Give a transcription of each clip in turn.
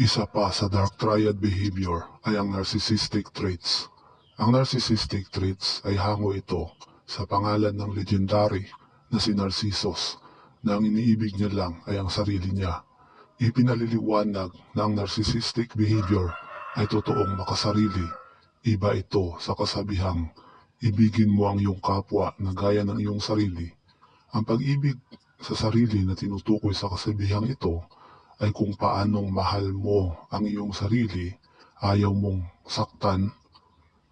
Isa pa sa dark triad behavior ay ang narcissistic traits. Ang narcissistic traits ay hango ito sa pangalan ng legendary na si Narcissus na ang iniibig niya lang ay ang sarili niya. Ipinaliliwanag na ang narcissistic behavior ay totoong makasarili. Iba ito sa kasabihang, ibigin mo ang iyong kapwa na gaya ng iyong sarili. Ang pag-ibig sa sarili na tinutukoy sa kasabihang ito ay kung paanong mahal mo ang iyong sarili, ayaw mong saktan,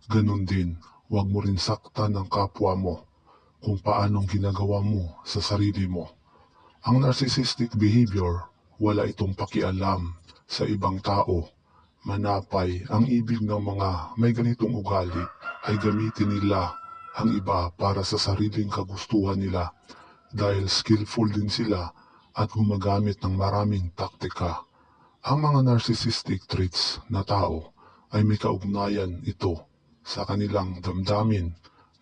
ganun din, huwag mo rin saktan ang kapwa mo kung paanong ginagawa mo sa sarili mo. Ang narcissistic behavior, wala itong pakialam sa ibang tao. Manapay, ang ibig ng mga may ganitong ugali ay gamitin nila ang iba para sa sariling kagustuhan nila dahil skillful din sila at gumagamit ng maraming taktika. Ang mga narcissistic traits na tao ay may kaugnayan ito sa kanilang damdamin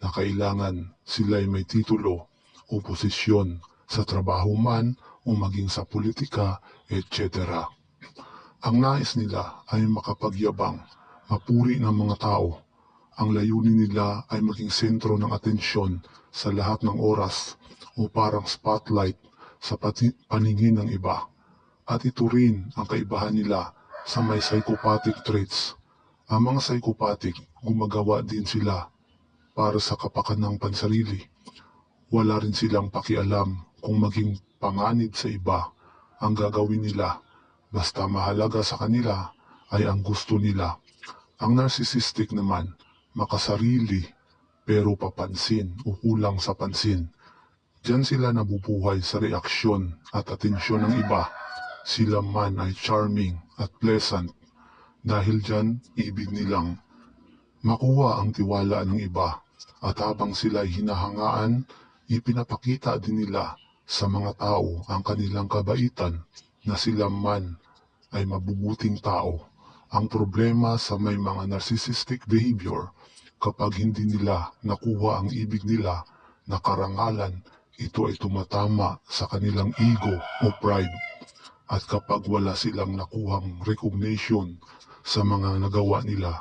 na kailangan sila'y may titulo o posisyon sa trabaho man o maging sa politika, etc. Ang nais nila ay makapagyabang, mapuri ng mga tao. Ang layunin nila ay maging sentro ng atensyon sa lahat ng oras o parang spotlight sa paningin ng iba. At ito rin ang kaibahan nila sa may psychopathic traits. Ang mga psychopathic, gumagawa din sila para sa kapakanang pansarili. Wala rin silang pakialam kung maging panganib sa iba ang gagawin nila. Basta mahalaga sa kanila ay ang gusto nila. Ang narcissistic naman, makasarili pero papansin o kulang sa pansin. Diyan sila nabubuhay sa reaksyon at atensyon ng iba. Sila man ay charming at pleasant. Dahil dyan, ibig nilang makuha ang tiwala ng iba. At habang sila ay hinahangaan, ipinapakita din nila sa mga tao ang kanilang kabaitan na sila man ay mabubuting tao. Ang problema sa may mga narcissistic behavior, kapag hindi nila nakuha ang ibig nila na karangalan, ito ay tumatama sa kanilang ego o pride. At kapag wala silang nakuhang recognition sa mga nagawa nila,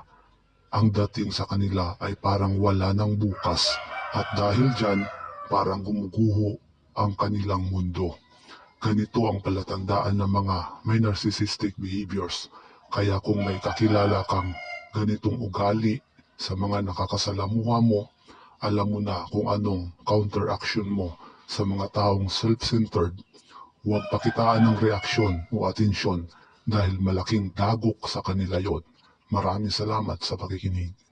ang dating sa kanila ay parang wala ng bukas. At dahil dyan, parang gumuguho ang kanilang mundo. Ganito ang palatandaan ng mga may narcissistic behaviors. Kaya kung may kakilala kang ganitong ugali sa mga nakakasalamuha mo, alam mo na kung anong counteraction mo sa mga taong self-centered. Huwag pakitaan ng reaksyon o atensyon dahil malaking dagok sa kanila yon. Maraming salamat sa pakikinig.